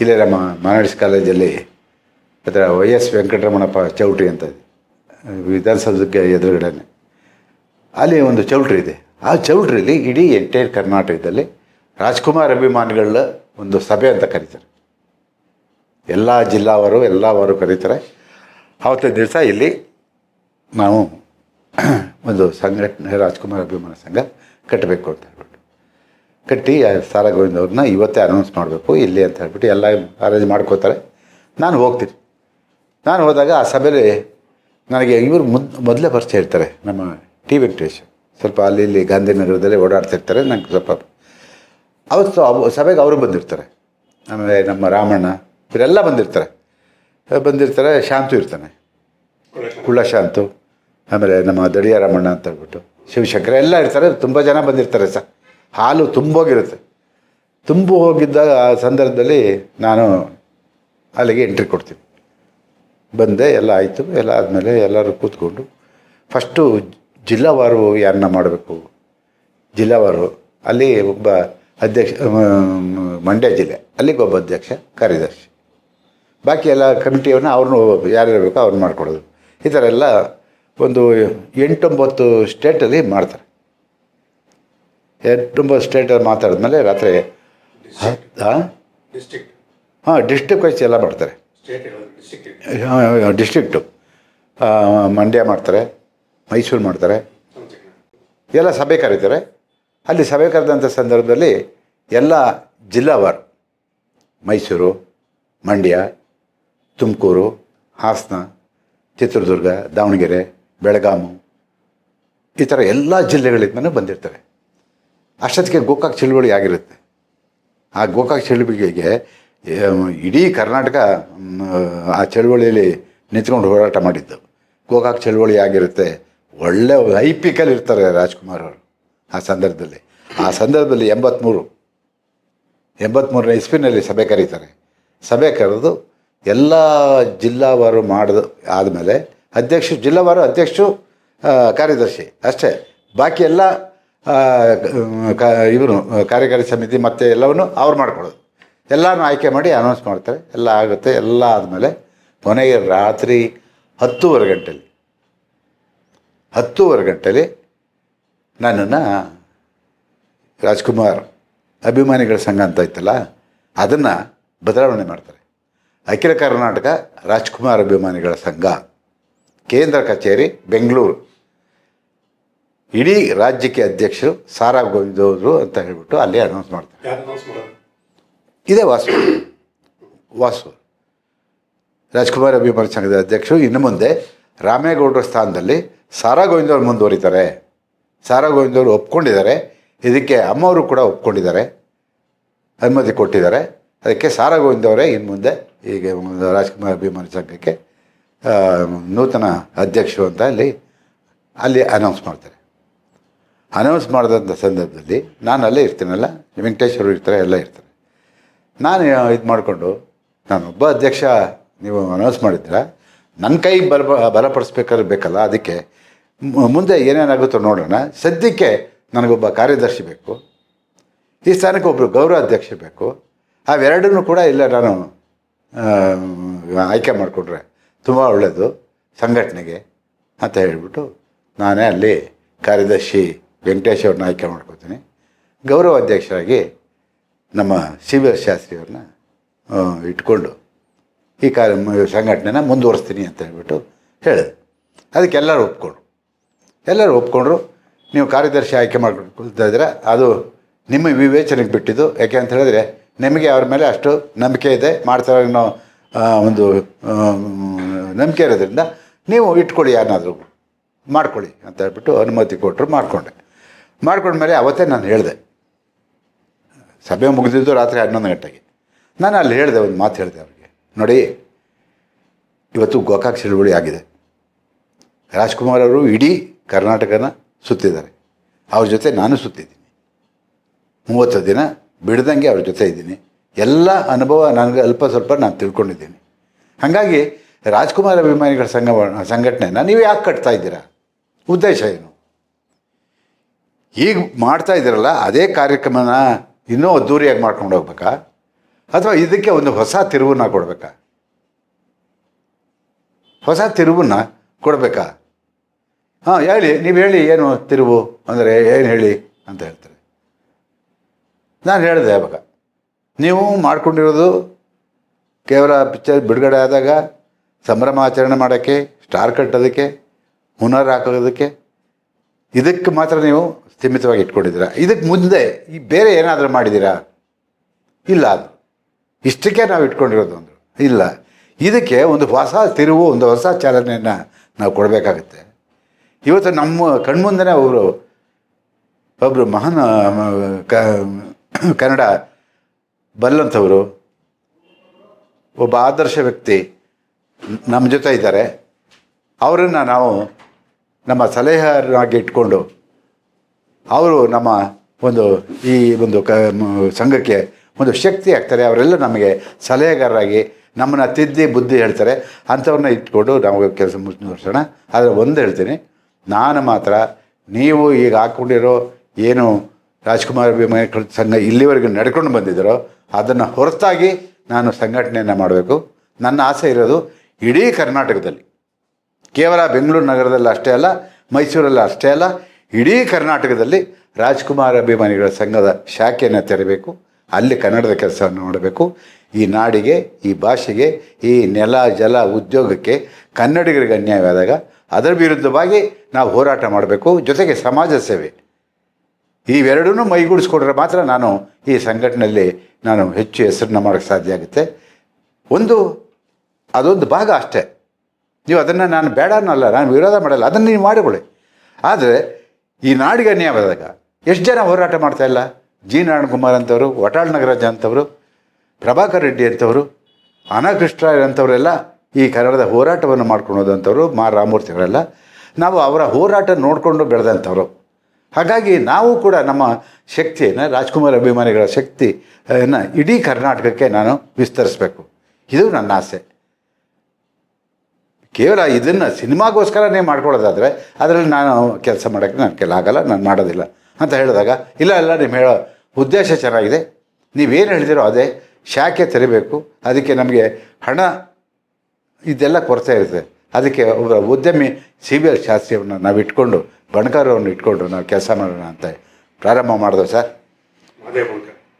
ಇಲ್ಲೇ ನಮ್ಮ ಮಾನಡಿಸ್ ಕಾಲೇಜಲ್ಲಿ ಅದರ ವೈ ಎಸ್ ವೆಂಕಟರಮಣಪ್ಪ ಚೌಟ್ರಿ ಅಂತ ವಿಧಾನಸೌಧಕ್ಕೆ ಎದುರುಗಡೆ ಅಲ್ಲಿ ಒಂದು ಚೌಟ್ರಿ ಇದೆ. ಆ ಚೌಟ್ರಿಲಿ ಇಡೀ ಎಂಟೈರ್ ಕರ್ನಾಟಕದಲ್ಲಿ ರಾಜ್ಕುಮಾರ್ ಅಭಿಮಾನಿಗಳ ಒಂದು ಸಭೆ ಅಂತ ಕರೀತಾರೆ. ಎಲ್ಲ ಜಿಲ್ಲಾವರು, ಎಲ್ಲವರು ಕರೀತಾರೆ. ಆವತ್ತಿನ ದಿವಸ ಇಲ್ಲಿ ನಾವು ಒಂದು ಸಂಘಟನೆ, ರಾಜ್ಕುಮಾರ್ ಅಭಿಮಾನ ಸಂಘ ಕಟ್ಟಬೇಕು ಅಂತ ಕಟ್ಟಿ ಸಾರ ಗೋವಿಂದ ಅವ್ರನ್ನ ಇವತ್ತೇ ಅನೌನ್ಸ್ ಮಾಡಬೇಕು, ಇಲ್ಲಿ ಅಂತ ಹೇಳ್ಬಿಟ್ಟು ಎಲ್ಲ ಅರೇಂಜ್ ಮಾಡ್ಕೋತಾರೆ. ನಾನು ಹೋಗ್ತೀನಿ. ನಾನು ಹೋದಾಗ ಆ ಸಭೆಯಲ್ಲಿ ನನಗೆ ಇವರು ಮುದ್, ಮೊದಲೇ ಪರಿಚಯ ಇರ್ತಾರೆ, ನಮ್ಮ ಟಿ ವೆಂಕಟೇಶ್. ಸ್ವಲ್ಪ ಅಲ್ಲಿ ಇಲ್ಲಿ ಗಾಂಧಿನಗರದಲ್ಲಿ ಓಡಾಡ್ತಿರ್ತಾರೆ ನಂಗೆ ಸ್ವಲ್ಪ ಅವತ್ತು ಅವ್, ಸಭೆಗೆ ಅವರು ಬಂದಿರ್ತಾರೆ. ಆಮೇಲೆ ನಮ್ಮ ರಾಮಣ್ಣ, ಇವರೆಲ್ಲ ಬಂದಿರ್ತಾರೆ. ಬಂದಿರ್ತಾರೆ, ಶಾಂತು ಇರ್ತಾನೆ. ಕುಳ್ಳ ಶಾಂತು, ಆಮೇಲೆ ನಮ್ಮ ದಡಿಯ ರಾಮಣ್ಣ ಅಂತ ಹೇಳ್ಬಿಟ್ಟು, ಶಿವಶಂಕರ, ಎಲ್ಲ ಇರ್ತಾರೆ, ತುಂಬ ಜನ ಬಂದಿರ್ತಾರೆ ಸರ್. ಹಾಲು ತುಂಬೋಗಿರುತ್ತೆ. ತುಂಬು ಹೋಗಿದ್ದ ಆ ಸಂದರ್ಭದಲ್ಲಿ ನಾನು ಅಲ್ಲಿಗೆ ಎಂಟ್ರಿ ಕೊಡ್ತೀನಿ. ಬಂದೆ, ಎಲ್ಲ ಆಯಿತು. ಎಲ್ಲ ಆದಮೇಲೆ ಎಲ್ಲರೂ ಕೂತ್ಕೊಂಡು ಫಸ್ಟು ಜಿಲ್ಲಾವಾರು ಯಾರನ್ನ ಮಾಡಬೇಕು? ಜಿಲ್ಲಾವಾರು ಅಲ್ಲಿ ಒಬ್ಬ ಅಧ್ಯಕ್ಷ ಮಂಡ್ಯ ಜಿಲ್ಲೆ, ಅಲ್ಲಿಗೆ ಒಬ್ಬ ಅಧ್ಯಕ್ಷ, ಕಾರ್ಯದರ್ಶಿ. ಬಾಕಿ ಎಲ್ಲ ಕಮಿಟಿಯವ್ರನ್ನ ಅವ್ರನ್ನೂ ಯಾರು ಇರಬೇಕು ಅವ್ರನ್ನ ಮಾಡಿಕೊಡೋದು. ಈ ಥರ ಎಲ್ಲ ಒಂದು ಎಂಟೊಂಬತ್ತು ಸ್ಟೇಟಲ್ಲಿ ಮಾಡ್ತಾರೆ. ಎಂಟೊಂಬತ್ತು ಸ್ಟೇಟಲ್ಲಿ ಮಾತಾಡಿದ್ಮೇಲೆ ರಾತ್ರಿ ಹಾಂ? ಹಾಂ ಡಿಸ್ಟಿಕ್ ವೈಸ್ ಎಲ್ಲ ಮಾಡ್ತಾರೆ. ಡಿಸ್ಟ್ರಿಕ್ಟು ಮಂಡ್ಯ ಮಾಡ್ತಾರೆ ಮೈಸೂರು ಮಾಡ್ತಾರೆ. ಎಲ್ಲ ಸಭೆ ಕರೀತಾರೆ. ಅಲ್ಲಿ ಸಭೆ ಕರೆದಂಥ ಸಂದರ್ಭದಲ್ಲಿ ಎಲ್ಲ ಜಿಲ್ಲಾವಾರು ಮೈಸೂರು ಮಂಡ್ಯ ತುಮಕೂರು ಹಾಸನ ಚಿತ್ರದುರ್ಗ ದಾವಣಗೆರೆ ಬೆಳಗಾಮು ಈ ಥರ ಎಲ್ಲ ಜಿಲ್ಲೆಗಳಿಂದನೂ ಬಂದಿರ್ತಾರೆ. ಅಷ್ಟೊತ್ತಿಗೆ ಗೋಕಾಕ್ ಚಳುವಳಿ ಆಗಿರುತ್ತೆ. ಆ ಗೋಕಾಕ್ ಚಳುವಳಿಗೆ ಇಡೀ ಕರ್ನಾಟಕ ಆ ಚಳುವಳಿಯಲ್ಲಿ ನಿಂತ್ಕೊಂಡು ಹೋರಾಟ ಮಾಡಿದ್ದು. ಗೋಕಾಕ್ ಚಳುವಳಿ ಆಗಿರುತ್ತೆ. ಒಳ್ಳೆ ಹೈ ಇರ್ತಾರೆ ರಾಜ್ಕುಮಾರ್ ಅವರು ಆ ಸಂದರ್ಭದಲ್ಲಿ. ಆ ಸಂದರ್ಭದಲ್ಲಿ ಎಂಬತ್ತ್ಮೂರು ಎಂಬತ್ತ್ಮೂರನೇ ಇಸ್ವಿನಲ್ಲಿ ಸಭೆ ಕರೀತಾರೆ. ಸಭೆ ಕರೆದು ಎಲ್ಲ ಜಿಲ್ಲಾವಾರು ಮಾಡಿದ, ಆದಮೇಲೆ ಅಧ್ಯಕ್ಷರು ಜಿಲ್ಲಾವಾರು ಅಧ್ಯಕ್ಷರು ಕಾರ್ಯದರ್ಶಿ ಅಷ್ಟೇ. ಬಾಕಿ ಎಲ್ಲ ಇವನು ಕಾರ್ಯಕಾರಿ ಸಮಿತಿ ಮತ್ತು ಎಲ್ಲವನ್ನು ಅವ್ರು ಮಾಡ್ಕೊಳ್ಳೋದು. ಎಲ್ಲನೂ ಆಯ್ಕೆ ಮಾಡಿ ಅನೌನ್ಸ್ ಮಾಡ್ತಾರೆ. ಎಲ್ಲ ಆಗುತ್ತೆ. ಎಲ್ಲ ಆದಮೇಲೆ ಕೊನೆಗೆ ರಾತ್ರಿ ಹತ್ತೂವರೆ ಗಂಟೆಲಿ ಹತ್ತೂವರೆ ಗಂಟೆಲಿ ನನ್ನನ್ನು ರಾಜ್ಕುಮಾರ್ ಅಭಿಮಾನಿಗಳ ಸಂಘ ಅಂತ ಇತ್ತಲ್ಲ, ಅದನ್ನು ಬದಲಾವಣೆ ಮಾಡ್ತಾರೆ. ಅಖಿಲ ಕರ್ನಾಟಕ ರಾಜ್ಕುಮಾರ್ ಅಭಿಮಾನಿಗಳ ಸಂಘ, ಕೇಂದ್ರ ಕಚೇರಿ, ಬೆಂಗಳೂರು. ಇಡೀ ರಾಜ್ಯಕ್ಕೆ ಅಧ್ಯಕ್ಷರು ಸಾರಾ ಗೋವಿಂದವರು ಅಂತ ಹೇಳಿಬಿಟ್ಟು ಅಲ್ಲಿ ಅನೌನ್ಸ್ ಮಾಡ್ತಾರೆ. ಇದೇ ವಾಸು. ವಾಸು. ರಾಜ್ಕುಮಾರ್ ಅಭಿಮಾನ ಸಂಘದ ಅಧ್ಯಕ್ಷರು. ಇನ್ನು ಮುಂದೆ ರಾಮೇಗೌಡರ ಸ್ಥಾನದಲ್ಲಿ ಸಾರಾ ಗೋವಿಂದ ಅವರು ಮುಂದುವರಿತಾರೆ. ಸಾರಾ ಗೋವಿಂದ ಅವರು ಒಪ್ಕೊಂಡಿದ್ದಾರೆ. ಇದಕ್ಕೆ ಅಮ್ಮವರು ಕೂಡ ಒಪ್ಕೊಂಡಿದ್ದಾರೆ. ಅನುಮತಿ ಕೊಟ್ಟಿದ್ದಾರೆ. ಅದಕ್ಕೆ ಸಾರಾ ಗೋವಿಂದವರೇ ಇನ್ನು ಮುಂದೆ ಈಗ ರಾಜ್ಕುಮಾರ್ ಅಭಿಮಾನಿ ಸಂಘಕ್ಕೆ ನೂತನ ಅಧ್ಯಕ್ಷರು ಅಂತ ಅಲ್ಲಿ ಅಲ್ಲಿ ಅನೌನ್ಸ್ ಮಾಡ್ತಾರೆ. ಅನೌನ್ಸ್ ಮಾಡಿದಂಥ ಸಂದರ್ಭದಲ್ಲಿ ನಾನು ಅಲ್ಲೇ ಇರ್ತೀನಲ್ಲ ವೆಂಕಟೇಶ್ವರು ಇರ್ತಾರೆ, ಎಲ್ಲ ಇರ್ತಾರೆ. ನಾನು ಇದು ಮಾಡಿಕೊಂಡು ಒಬ್ಬ ಅಧ್ಯಕ್ಷ, ನೀವು ಅನೌನ್ಸ್ ಮಾಡಿದ್ರ ನನ್ನ ಕೈ ಬಲ, ಬಲಪಡಿಸ್ಬೇಕಾದ್ರೆ ಬೇಕಲ್ಲ, ಅದಕ್ಕೆ ಮುಂದೆ ಏನೇನಾಗುತ್ತೋ ನೋಡೋಣ. ಸದ್ಯಕ್ಕೆ ನನಗೊಬ್ಬ ಕಾರ್ಯದರ್ಶಿ ಬೇಕು. ಈ ಸ್ಥಾನಕ್ಕೆ ಒಬ್ಬರು ಗೌರವ ಅಧ್ಯಕ್ಷ ಬೇಕು. ಅವೆರಡನ್ನೂ ಕೂಡ ಇಲ್ಲ, ನಾನು ಆಯ್ಕೆ ಮಾಡಿಕೊಂಡ್ರೆ ತುಂಬ ಒಳ್ಳೆಯದು ಸಂಘಟನೆಗೆ ಅಂತ ಹೇಳಿಬಿಟ್ಟು ನಾನೇ ಅಲ್ಲಿ ಕಾರ್ಯದರ್ಶಿ ವೆಂಕಟೇಶ್ ಅವ್ರನ್ನ ಆಯ್ಕೆ ಮಾಡ್ಕೋತೀನಿ. ಗೌರವ ಅಧ್ಯಕ್ಷರಾಗಿ ನಮ್ಮ ಸಿ ವಿ ಎಸ್ ಶಾಸ್ತ್ರಿಯವ್ರನ್ನ ಇಟ್ಕೊಂಡು ಈ ಕಾರ್ಯ ಸಂಘಟನೆನ ಮುಂದುವರಿಸ್ತೀನಿ ಅಂತ ಹೇಳ್ಬಿಟ್ಟು ಹೇಳಿದೆ. ಅದಕ್ಕೆ ಎಲ್ಲರೂ ಒಪ್ಕೊಂಡ್ರು. ಎಲ್ಲರೂ ಒಪ್ಕೊಂಡ್ರು, ನೀವು ಕಾರ್ಯದರ್ಶಿ ಆಯ್ಕೆ ಮಾಡ್ಕೊಳ್ತಾ ಅದು ನಿಮ್ಮ ವಿವೇಚನೆಗೆ ಬಿಟ್ಟಿದ್ದು. ಯಾಕೆ ಅಂತ ಹೇಳಿದ್ರೆ, ನಿಮಗೆ ಅವ್ರ ಮೇಲೆ ಅಷ್ಟು ನಂಬಿಕೆ ಇದೆ, ಮಾಡ್ತಾರೆ ಅನ್ನೋ ಒಂದು ನಂಬಿಕೆ ಇರೋದ್ರಿಂದ ನೀವು ಇಟ್ಕೊಳ್ಳಿ ಯಾರನ್ನಾದರೂ ಮಾಡ್ಕೊಳ್ಳಿ ಅಂತ ಹೇಳ್ಬಿಟ್ಟು ಅನುಮತಿ ಕೊಟ್ಟರು, ಮಾಡಿಕೊಂಡೆ. ಮಾಡ್ಕೊಂಡ್ಮೇಲೆ ಅವತ್ತೇ ನಾನು ಹೇಳಿದೆ. ಸಭೆ ಮುಗಿದಿದ್ದು ರಾತ್ರಿ ಹನ್ನೊಂದು ಗಂಟೆಗೆ. ನಾನು ಅಲ್ಲಿ ಹೇಳಿದೆ, ಒಂದು ಮಾತು ಹೇಳಿದೆ ಅವ್ರಿಗೆ. ನೋಡಿ, ಇವತ್ತು ಗೋಕಾಕ್ ಚಳುವಳಿ ಆಗಿದೆ. ರಾಜ್ಕುಮಾರ್ ಅವರು ಇಡೀ ಕರ್ನಾಟಕನ ಸುತ್ತಿದ್ದಾರೆ. ಅವ್ರ ಜೊತೆ ನಾನು ಸುತ್ತಿದ್ದೀನಿ. ಮೂವತ್ತು ದಿನ ಬಿಡ್ದಂಗೆ ಅವ್ರ ಜೊತೆ ಇದ್ದೀನಿ. ಎಲ್ಲ ಅನುಭವ ನನಗೆ ಅಲ್ಪ ಸ್ವಲ್ಪ ನಾನು ತಿಳ್ಕೊಂಡಿದ್ದೀನಿ. ಹಾಗಾಗಿ ರಾಜ್ಕುಮಾರ್ ಅಭಿಮಾನಿಗಳ ಸಂಘ ಸಂಘಟನೆನ ನೀವು ಯಾಕೆ ಕಟ್ತಾ ಇದ್ದೀರಾ? ಉದ್ದೇಶ ಏನು? ಈಗ ಮಾಡ್ತಾ ಇದ್ದೀರಲ್ಲ, ಅದೇ ಕಾರ್ಯಕ್ರಮನ ಇನ್ನೂ ಅದ್ದೂರಿಯಾಗಿ ಮಾಡ್ಕೊಂಡು ಹೋಗ್ಬೇಕಾ? ಅಥವಾ ಇದಕ್ಕೆ ಒಂದು ಹೊಸ ತಿರುವನ್ನ ಕೊಡಬೇಕಾ? ಹೊಸ ತಿರುವನ್ನ ಕೊಡಬೇಕಾ? ಹಾಂ, ಹೇಳಿ, ನೀವು ಹೇಳಿ ಏನು ತಿರುವು? ಅಂದರೆ ಏನು ಹೇಳಿ ಅಂತ ಹೇಳ್ತಾರೆ. ನಾನು ಹೇಳಿದೆ ಅವಾಗ ನೀವು ಮಾಡ್ಕೊಂಡಿರೋದು ಕೇವಲ ಪಿಕ್ಚರ್ ಬಿಡುಗಡೆ ಆದಾಗ, ಸಂಭ್ರಮ ಆಚರಣೆ ಮಾಡೋಕ್ಕೆ, ಸ್ಟಾರ್ ಕಟ್ಟೋದಕ್ಕೆ, ಹುನರ್ ಹಾಕೋದಕ್ಕೆ, ಇದಕ್ಕೆ ಮಾತ್ರ ನೀವು ಸೀಮಿತವಾಗಿ ಇಟ್ಕೊಂಡಿದ್ದೀರಾ? ಇದಕ್ಕೆ ಮುಂದೆ ಈ ಬೇರೆ ಏನಾದರೂ ಮಾಡಿದ್ದೀರಾ? ಇಲ್ಲ ಅದು. ಇಷ್ಟಕ್ಕೆ ನಾವು ಇಟ್ಕೊಂಡಿರೋದು ಅಂದರು. ಇಲ್ಲ. ಇದಕ್ಕೆ ಒಂದು ಹೊಸ ತಿರುವು, ಒಂದು ಹೊಸ ಚಾಲನೆಯನ್ನು ನಾವು ಕೊಡಬೇಕಾಗತ್ತೆ. ಇವತ್ತು ನಮ್ಮ ಕಣ್ಮುಂದೆ ಅವರು ಒಬ್ಬರು ಮಹಾನ್ ಕನ್ನಡ ಬಲ್ಲಂಥವರು, ಒಬ್ಬ ಆದರ್ಶ ವ್ಯಕ್ತಿ ನಮ್ಮ ಜೊತೆ ಇದ್ದಾರೆ. ಅವರನ್ನು ನಾವು ನಮ್ಮ ಸಲಹೆರಾಗಿ ಇಟ್ಕೊಂಡು ಅವರು ನಮ್ಮ ಒಂದು ಈ ಒಂದು ಕ ಸಂಘಕ್ಕೆ ಒಂದು ಶಕ್ತಿ ಆಗ್ತಾರೆ. ಅವರೆಲ್ಲ ನಮಗೆ ಸಲಹೆಗಾರರಾಗಿ ನಮ್ಮನ್ನು ತಿದ್ದಿ ಬುದ್ಧಿ ಹೇಳ್ತಾರೆ. ಅಂಥವ್ರನ್ನ ಇಟ್ಕೊಂಡು ನಾವು ಕೆಲಸ ಮುಂದುವರ್ಸೋಣ ಆದರೆ ಒಂದು ಹೇಳ್ತೀನಿ, ನಾನು ಮಾತ್ರ ನೀವು ಈಗ ಹಾಕ್ಕೊಂಡಿರೋ ಏನು ರಾಜ್ಕುಮಾರ್ ಅಭಿಮಾನಿಗಳ ಸಂಘ ಇಲ್ಲಿವರೆಗೂ ನಡ್ಕೊಂಡು ಬಂದಿದ್ದಾರೋ, ಅದನ್ನು ಹೊರತಾಗಿ ನಾನು ಸಂಘಟನೆಯನ್ನು ಮಾಡಬೇಕು. ನನ್ನ ಆಸೆ ಇರೋದು ಇಡೀ ಕರ್ನಾಟಕದಲ್ಲಿ, ಕೇವಲ ಬೆಂಗಳೂರು ನಗರದಲ್ಲಿ ಅಷ್ಟೇ ಅಲ್ಲ, ಮೈಸೂರಲ್ಲಿ ಅಷ್ಟೇ ಅಲ್ಲ ಇಡೀ ಕರ್ನಾಟಕದಲ್ಲಿ ರಾಜ್ಕುಮಾರ್ ಅಭಿಮಾನಿಗಳ ಸಂಘದ ಶಾಖೆಯನ್ನು ತೆರಬೇಕು, ಅಲ್ಲಿ ಕನ್ನಡದ ಕೆಲಸವನ್ನು ನೋಡಬೇಕು. ಈ ನಾಡಿಗೆ, ಈ ಭಾಷೆಗೆ, ಈ ನೆಲ, ಜಲ ಉದ್ಯೋಗಕ್ಕೆ ಕನ್ನಡಿಗರಿಗೆ ಅನ್ಯಾಯವಾದಾಗ ಅದರ ವಿರುದ್ಧವಾಗಿ ನಾವು ಹೋರಾಟ ಮಾಡಬೇಕು, ಜೊತೆಗೆ ಸಮಾಜ ಸೇವೆ. ಇವೆರಡನ್ನೂ ಮೈಗೂಡಿಸ್ಕೊಂಡ್ರೆ ಮಾತ್ರ ನಾನು ಈ ಸಂಘಟನೆಯಲ್ಲಿ ನಾನು ಹೆಚ್ಚು ಹೆಸರನ್ನ ಮಾಡೋಕ್ಕೆ ಸಾಧ್ಯ ಆಗುತ್ತೆ. ಒಂದು, ಅದೊಂದು ಭಾಗ ಅಷ್ಟೇ. ನೀವು ಅದನ್ನು ನಾನು ಬೇಡ ಅನ್ನಲ್ಲ, ನಾನು ವಿರೋಧ ಮಾಡಲ್ಲ, ಅದನ್ನು ನೀವು ಮಾಡಿಕೊಳ್ಳಿ. ಆದರೆ ಈ ನಾಡಿಗೆ ಅನ್ಯಾಯವಾದಾಗ ಎಷ್ಟು ಜನ ಹೋರಾಟ ಮಾಡ್ತಾ ಇಲ್ಲ? ಜಿ ನಾರಾಯಣಕುಮಾರ್ ಅಂತವರು, ವಟಾಳ್ ನಗರಾಜ ಅಂತವರು, ಪ್ರಭಾಕರ್ ರೆಡ್ಡಿ ಅಂತವರು ಅನಕೃಷ್ಣ ಅಂಥವರೆಲ್ಲ ಈ ಕನ್ನಡದ ಹೋರಾಟವನ್ನು ಮಾಡ್ಕೊಂಡು ಹೋದಂಥವ್ರು ಮಾ ರಾಮಮೂರ್ತಿಗಳೆಲ್ಲ. ನಾವು ಅವರ ಹೋರಾಟ ನೋಡಿಕೊಂಡು ಬೆಳೆದಂಥವ್ರು. ಹಾಗಾಗಿ ನಾವು ಕೂಡ ನಮ್ಮ ಶಕ್ತಿಯನ್ನು, ರಾಜ್ಕುಮಾರ್ ಅಭಿಮಾನಿಗಳ ಶಕ್ತಿಯನ್ನು ಇಡೀ ಕರ್ನಾಟಕಕ್ಕೆ ನಾನು ವಿಸ್ತರಿಸಬೇಕು. ಇದು ನನ್ನ ಆಸೆ. ಕೇವಲ ಇದನ್ನು ಸಿನಿಮಾಗೋಸ್ಕರನೇ ಮಾಡ್ಕೊಳ್ಳೋದಾದರೆ ಅದರಲ್ಲಿ ನಾನು ಕೆಲಸ ಮಾಡೋಕ್ಕೆ ನನ್ನ ಕೆಲ ಆಗಲ್ಲ ನಾನು ಮಾಡೋದಿಲ್ಲ ಅಂತ ಹೇಳಿದಾಗ ಇಲ್ಲ ಇಲ್ಲ ನಿಮ್ಮ ಹೇಳೋ ಉದ್ದೇಶ ಚೆನ್ನಾಗಿದೆ ನೀವೇನು ಹೇಳಿದಿರೋ ಅದೇ ಶಾಖೆ ತೆರಿಬೇಕು ಅದಕ್ಕೆ ನಮಗೆ ಹಣ ಇದೆಲ್ಲ ಕೊರತೆ ಇರುತ್ತೆ. ಅದಕ್ಕೆ ಒಬ್ಬ ಉದ್ಯಮಿ ಸಿ ಬಿ ಎಲ್ ಶಾಸ್ತ್ರಿಯವ್ರನ್ನ ನಾವು ಇಟ್ಕೊಂಡು ಬಣಕಾರವನ್ನು ಇಟ್ಕೊಂಡು ನಾವು ಕೆಲಸ ಮಾಡೋಣ ಅಂತ ಪ್ರಾರಂಭ ಮಾಡಿದೆ ಸರ್.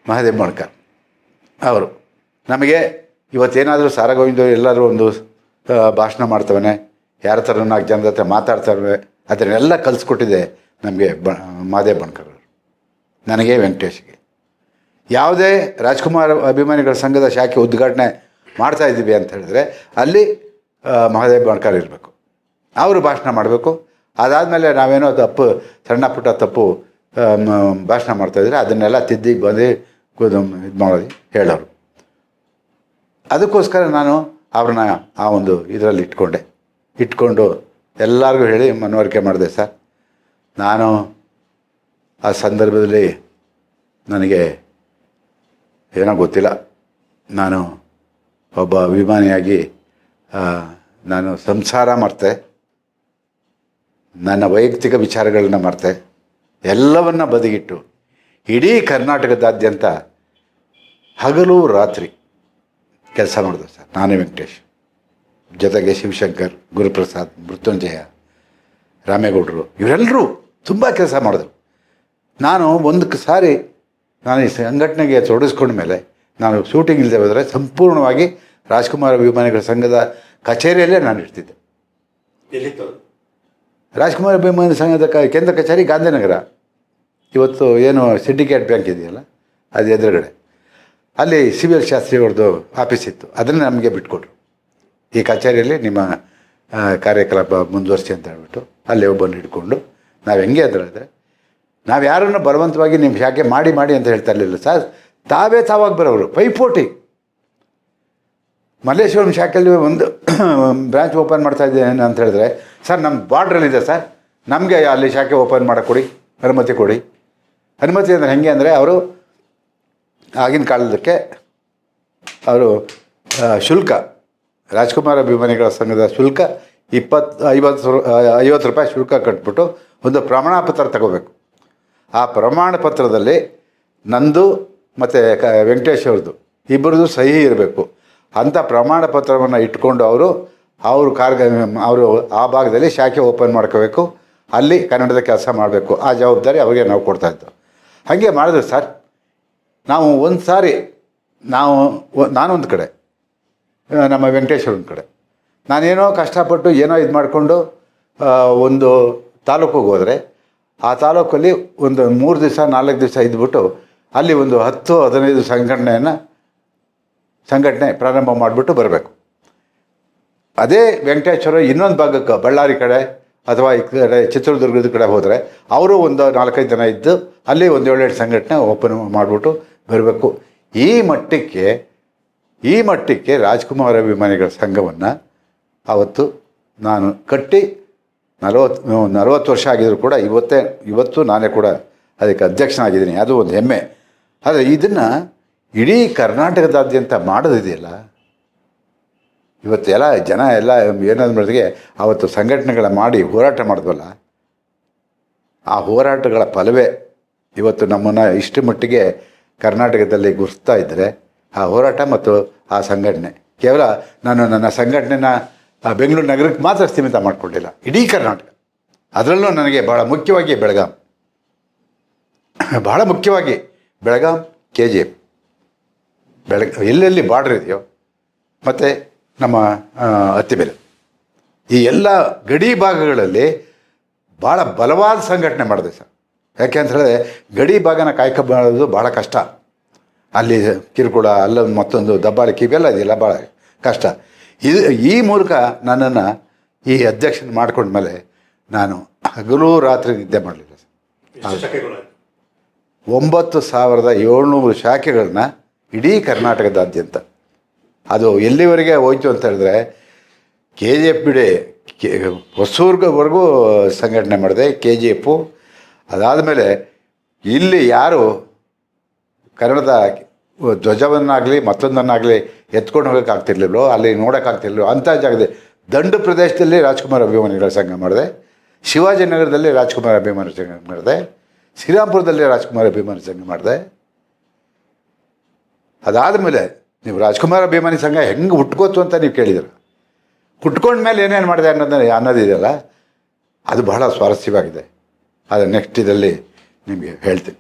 ಮಹಾದೇವ್ ಮಣ್ಕರ್ ಅವರು ನಮಗೆ ಇವತ್ತೇನಾದರೂ ಸಾರಗೋವಿಂದ ಎಲ್ಲರೂ ಒಂದು ಭಾಷಣ ಮಾಡ್ತವನೆ. ಯಾರ ಥರ ನಾಲ್ಕು ಜನದ ಹತ್ರ ಮಾತಾಡ್ತವೆ ಅದನ್ನೆಲ್ಲ ಕಲಿಸ್ಕೊಟ್ಟಿದೆ ನಮಗೆ ಬ ಮಾದೇ ಬಣ್ಕರ್ ನನಗೆ ವೆಂಕಟೇಶ್ಗೆ. ಯಾವುದೇ ರಾಜ್ಕುಮಾರ್ ಅಭಿಮಾನಿಗಳ ಸಂಘದ ಶಾಖೆ ಉದ್ಘಾಟನೆ ಮಾಡ್ತಾ ಇದ್ದೀವಿ ಅಂತ ಹೇಳಿದ್ರೆ ಅಲ್ಲಿ ಮಹಾದೇವ್ ಬಣ್ಕರ್ ಇರಬೇಕು. ಅವರು ಭಾಷಣ ಮಾಡಬೇಕು. ಅದಾದಮೇಲೆ ನಾವೇನೋ ತಪ್ಪು, ಸಣ್ಣ ಪುಟ್ಟ ತಪ್ಪು ಭಾಷಣ ಮಾಡ್ತಾಯಿದ್ರೆ ಅದನ್ನೆಲ್ಲ ತಿದ್ದಿ ಬಂದು ಇದು ಮಾಡೋದು ಹೇಳೋರು. ಅದಕ್ಕೋಸ್ಕರ ನಾನು ಅವ್ರನ್ನ ಆ ಒಂದು ಇದರಲ್ಲಿ ಇಟ್ಕೊಂಡೆ. ಇಟ್ಕೊಂಡು ಎಲ್ಲರಿಗೂ ಹೇಳಿ ಮನವರಿಕೆ ಮಾಡಿದೆ, ಸರ್. ನಾನು ಆ ಸಂದರ್ಭದಲ್ಲಿ ನನಗೆ ಏನೋ ಗೊತ್ತಿಲ್ಲ. ನಾನು ಒಬ್ಬ ಅಭಿಮಾನಿಯಾಗಿ ನಾನು ಸಂಸಾರ ಮಾಡ್ತೆ. ನನ್ನ ವೈಯಕ್ತಿಕ ವಿಚಾರಗಳನ್ನ ಮಾಡ್ತೆ. ಎಲ್ಲವನ್ನ ಬದಿಗಿಟ್ಟು, ಇಡೀ ಕರ್ನಾಟಕದಾದ್ಯಂತ ಹಗಲು ರಾತ್ರಿ ಕೆಲಸ ಮಾಡಿದೆ ಸರ್. ನಾನೇ ವೆಂಕಟೇಶ್. ಜೊತೆಗೆ ಶಿವಶಂಕರ್ ಗುರುಪ್ರಸಾದ್ ಮೃತ್ಯುಂಜಯ ರಾಮೇಗೌಡರು ಇವರೆಲ್ಲರೂ ತುಂಬ ಕೆಲಸ ಮಾಡಿದ್ರು. ನಾನು ಒಂದು ಸಾರಿ ನಾನು ಈ ಸಂಘಟನೆಗೆ ತೊಡಗಿಸ್ಕೊಂಡ ಮೇಲೆ ನಾನು ಶೂಟಿಂಗ್ ಇಲ್ಲದೆ ಹೋದರೆ ಸಂಪೂರ್ಣವಾಗಿ ರಾಜ್ಕುಮಾರ್ ಅಭಿಮಾನಿಗಳ ಸಂಘದ ಕಚೇರಿಯಲ್ಲೇ ನಾನು ಇರ್ತಿದ್ದೆ. ರಾಜ್ಕುಮಾರ್ ಅಭಿಮಾನಿ ಸಂಘದ ಕ ಕೇಂದ್ರ ಕಚೇರಿ ಗಾಂಧಿನಗರ. ಇವತ್ತು ಏನು ಸಿಂಡಿಕೇಟ್ ಬ್ಯಾಂಕ್ ಇದೆಯಲ್ಲ ಅದು ಎದುರುಗಡೆ. ಅಲ್ಲಿ ಸಿ ವಿ ಎಲ್ ಶಾಸ್ತ್ರಿ ಅವ್ರದ್ದು ಆಫೀಸ್ ಇತ್ತು. ಅದನ್ನು ನಮಗೆ ಬಿಟ್ಕೊಟ್ರು. ಈ ಕಚೇರಿಯಲ್ಲಿ ನಿಮ್ಮ ಕಾರ್ಯಕಲಾಪ ಮುಂದುವರಿಸಿ ಅಂತ ಹೇಳ್ಬಿಟ್ಟು ಅಲ್ಲಿ ಒಬ್ಬನ್ನು ಹಿಡ್ಕೊಂಡು ನಾವು ಹೆಂಗೆ ಅಂದ್ರೆ ಅಂದರೆ ನಾವು ಯಾರನ್ನು ಬಲವಂತವಾಗಿ ನಿಮ್ಮ ಶಾಖೆ ಮಾಡಿ ಮಾಡಿ ಅಂತ ಹೇಳ್ತಾ ಇರಲಿಲ್ಲ ಸರ್. ತಾವೇ ತಾವಾಗಿ ಬರೋರು ಪೈಪೋಟಿ. ಮಲ್ಲೇಶ್ವರಂ ಶಾಖೆಯಲ್ಲಿ ಒಂದು ಬ್ರಾಂಚ್ ಓಪನ್ ಮಾಡ್ತಾ ಇದ್ದೇನೆ ಅಂತ ಹೇಳಿದ್ರೆ, ಸರ್ ನಮ್ಮ ಬಾರ್ಡ್ರಲ್ಲಿದೆ ಸರ್. ನಮಗೆ ಅಲ್ಲಿ ಶಾಖೆ ಓಪನ್ ಮಾಡಿಕೊಡಿ ಕೊಡಿ. ಅನುಮತಿ ಕೊಡಿ. ಅನುಮತಿ ಅಂದರೆ ಹೆಂಗೆ ಅಂದರೆ, ಅವರು ಆಗಿನ ಕಾಲದಕ್ಕೆ ಅವರು ಶುಲ್ಕ, ರಾಜ್ಕುಮಾರ್ ಅಭಿಮಾನಿಗಳ ಸಂಘದ ಶುಲ್ಕ ಇಪ್ಪತ್ತು ಐವತ್ತು ಐವತ್ತು ರೂಪಾಯಿ ಶುಲ್ಕ ಕಟ್ಬಿಟ್ಟು ಒಂದು ಪ್ರಮಾಣ ಪತ್ರ ತಗೋಬೇಕು. ಆ ಪ್ರಮಾಣ ಪತ್ರದಲ್ಲಿ ನಂದು ಮತ್ತು ಕ, ವೆಂಕಟೇಶ್ ಅವ್ರದ್ದು ಇಬ್ಬರದ್ದು ಸಹಿ ಇರಬೇಕು. ಅಂಥ ಪ್ರಮಾಣ ಪತ್ರವನ್ನು ಇಟ್ಕೊಂಡು ಅವರು ಅವರು ಕಾರ್ಗ, ಅವರು ಆ ಭಾಗದಲ್ಲಿ ಶಾಖೆ ಓಪನ್ ಮಾಡ್ಕೋಬೇಕು. ಅಲ್ಲಿ ಕನ್ನಡದ ಕೆಲಸ ಮಾಡಬೇಕು. ಆ ಜವಾಬ್ದಾರಿ ಅವರಿಗೆ ನಾವು ಕೊಡ್ತಾ ಇದ್ದೋ. ಹಾಗೆ ಮಾಡಿದ್ರು ಸರ್ ನಾವು ಒಂದು ಸಾರಿ, ನಾವು ನಾನೊಂದು ಕಡೆ ನಮ್ಮ ವೆಂಕಟೇಶ್ವರ ಒಂದು ಕಡೆ. ನಾನೇನೋ ಕಷ್ಟಪಟ್ಟು ಏನೋ ಇದು ಮಾಡಿಕೊಂಡು ಒಂದು ತಾಲೂಕಿಗೆ ಹೋದರೆ, ಆ ತಾಲೂಕಲ್ಲಿ ಒಂದು ಮೂರು ದಿವಸ, ನಾಲ್ಕು ದಿವಸ ಇದ್ಬಿಟ್ಟು, ಅಲ್ಲಿ ಒಂದು ಹತ್ತು, ಹದಿನೈದು ಸಂಘಟನೆಯನ್ನು, ಸಂಘಟನೆ ಪ್ರಾರಂಭ ಮಾಡಿಬಿಟ್ಟು ಬರಬೇಕು. ಅದೇ ವೆಂಕಟೇಶ್ವರ ಇನ್ನೊಂದು ಭಾಗಕ್ಕೆ, ಬಳ್ಳಾರಿ ಕಡೆ, ಅಥವಾ ಈ ಕಡೆ, ಚಿತ್ರದುರ್ಗದ ಕಡೆ ಹೋದರೆ, ಅವರು ಒಂದು ನಾಲ್ಕೈದು ಜನ ಇದ್ದು, ಅಲ್ಲಿ ಒಂದು ಏಳೆರಡು ಸಂಘಟನೆ ಓಪನ್ ಮಾಡಿಬಿಟ್ಟು ಬರಬೇಕು. ಈ ಮಟ್ಟಕ್ಕೆ ಈ ಮಟ್ಟಕ್ಕೆ ರಾಜ್ಕುಮಾರ್ ಅಭಿಮಾನಿಗಳ ಸಂಘವನ್ನು ಆವತ್ತು ನಾನು ಕಟ್ಟಿ ನಲವತ್ತು ನಲವತ್ತು ವರ್ಷ ಆಗಿದ್ರು ಕೂಡ ಇವತ್ತೇ, ಇವತ್ತು ನಾನೇ ಕೂಡ ಅದಕ್ಕೆ ಅಧ್ಯಕ್ಷನಾಗಿದ್ದೀನಿ. ಅದು ಒಂದು ಹೆಮ್ಮೆ. ಆದರೆ ಇದನ್ನು ಇಡೀ ಕರ್ನಾಟಕದಾದ್ಯಂತ ಮಾಡೋದಿದೆಯಲ್ಲ? ಇವತ್ತು ಎಲ್ಲ ಜನ ಎಲ್ಲ ಏನಾದ್ರು ಮಾಡಿದ್ರೆ ಆವತ್ತು ಸಂಘಟನೆಗಳ ಮಾಡಿ ಹೋರಾಟ ಮಾಡಿದ್ವಲ್ಲ? ಆ ಹೋರಾಟಗಳ ಫಲವೇ ಇವತ್ತು ನಮ್ಮನ್ನು ಇಷ್ಟು ಮಟ್ಟಿಗೆ ಕರ್ನಾಟಕದಲ್ಲಿ ಗುರುಸ್ತಾ ಇದ್ದರೆ ಆ ಹೋರಾಟ ಮತ್ತು ಆ ಸಂಘಟನೆ. ಕೇವಲ ನಾನು ನನ್ನ ಸಂಘಟನೆನ ಬೆಂಗಳೂರು ನಗರಕ್ಕೆ ಮಾತ್ರ ಸೀಮಿತ ಮಾಡಿಕೊಂಡಿಲ್ಲ ಇಡೀ ಕರ್ನಾಟಕ. ಅದರಲ್ಲೂ ನನಗೆ ಭಾಳ ಮುಖ್ಯವಾಗಿ ಬೆಳಗಾಂ. ಭಾಳ ಮುಖ್ಯವಾಗಿ ಬೆಳಗಾಂ ಕೆ ಜಿ ಎಫ್ ಬೆಳಗ ಎಲ್ಲೆಲ್ಲಿ ಬಾರ್ಡ್ರ್ ಇದೆಯೋ ಮತ್ತು ನಮ್ಮ ಅತ್ತಿಬೆಲೆ ಈ ಎಲ್ಲ ಗಡಿ ಭಾಗಗಳಲ್ಲಿ ಭಾಳ ಬಲವಾದ ಸಂಘಟನೆ ಮಾಡಿದೆ ಸರ್. ಯಾಕೆ ಅಂತ ಹೇಳಿದ್ರೆ ಗಡಿ ಭಾಗನ ಕಾಯ್ಕೊಬಾರದು ಭಾಳ ಕಷ್ಟ. ಅಲ್ಲಿ ಕಿರುಕುಳ ಅಲ್ಲೊಂದು ಮತ್ತೊಂದು ದಬ್ಬಾಳಿಕೆ ಇವೆಲ್ಲ ಇದೆಯಲ್ಲ ಭಾಳ ಕಷ್ಟ. ಇದು ಈ ಮೂಲಕ ನನ್ನನ್ನು ಈ ಅಧ್ಯಕ್ಷನ ಮಾಡ್ಕೊಂಡ್ಮೇಲೆ ನಾನು ಹಗಲು ರಾತ್ರಿ ನಿದ್ದೆ ಮಾಡಲಿಲ್ಲ ಒಂಬತ್ತು ಸಾವಿರದ ಏಳ್ನೂರು ಶಾಖೆಗಳನ್ನ ಇಡೀ ಕರ್ನಾಟಕದಾದ್ಯಂತ. ಅದು ಎಲ್ಲಿವರೆಗೆ ಹೋಯ್ತು ಅಂತ ಹೇಳಿದ್ರೆ ಕೆ ಜಿ ಎಫ್ ಬಿಡಿ ಕೆ ಹೊಸೂರ್ಗವರೆಗೂ ಸಂಘಟನೆ ಮಾಡಿದೆ ಕೆ ಜಿ ಎಫು ಅದಾದಮೇಲೆ ಇಲ್ಲಿ ಯಾರು ಕನ್ನಡದ ಧ್ವಜವನ್ನಾಗಲಿ ಮತ್ತೊಂದನ್ನಾಗಲಿ ಎತ್ಕೊಂಡು ಹೋಗೋಕ್ಕಾಗ್ತಿರ್ಲಿಲ್ಲೋ ಅಲ್ಲಿ ನೋಡೋಕ್ಕಾಗ್ತಿರ್ಲಿಲ್ಲೋ ಅಂಥ ಜಾಗದಲ್ಲಿ ದಂಡು ಪ್ರದೇಶದಲ್ಲಿ ರಾಜ್ಕುಮಾರ್ ಅಭಿಮಾನಿಗಳ ಸಂಘ ಮಾಡಿದೆ ಶಿವಾಜಿನಗರದಲ್ಲಿ ರಾಜ್ಕುಮಾರ್ ಅಭಿಮಾನಿ ಸಂಘ ಮಾಡಿದೆ, ಶ್ರೀರಾಮ್ಪುರದಲ್ಲಿ ರಾಜ್ಕುಮಾರ್ ಅಭಿಮಾನಿ ಸಂಘ ಮಾಡಿದೆ. ಅದಾದಮೇಲೆ ನೀವು ರಾಜ್ಕುಮಾರ್ ಅಭಿಮಾನಿ ಸಂಘ ಹೆಂಗೆ ಹುಟ್ಕೋತು ಅಂತ ನೀವು ಕೇಳಿದ್ರು ಹುಟ್ಕೊಂಡ ಮೇಲೆ ಏನೇನು ಮಾಡಿದೆ ಅನ್ನೋದನ್ನ ಅನ್ನೋದಿದೆಯಲ್ಲ, ಅದು ಬಹಳ ಸ್ವಾರಸ್ಯವಾಗಿದೆ. ಅದು ನೆಕ್ಸ್ಟ್ ಇದರಲ್ಲಿ ನಿಮಗೆ ಹೇಳ್ತೀನಿ.